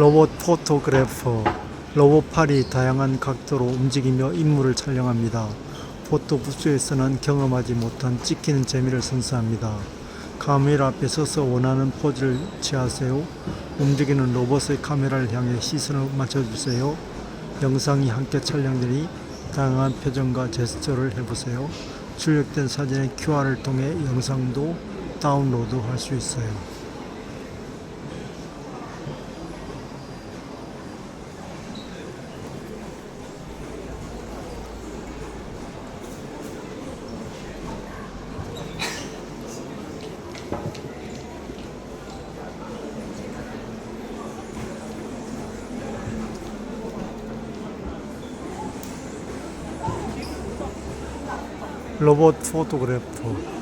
로봇 포토그래퍼 로봇 팔이 다양한 각도로 움직이며 인물을 촬영합니다. 포토 부스에서는 경험하지 못한 찍히는 재미를 선사합니다. 카메라 앞에 서서 원하는 포즈를 취하세요. 움직이는 로봇의 카메라를 향해 시선을 맞춰주세요. 영상이 함께 촬영되니 다양한 표정과 제스처를 해보세요. 출력된 사진의 QR을 통해 영상도 다운로드 할 수 있어요. 로봇 포토그래퍼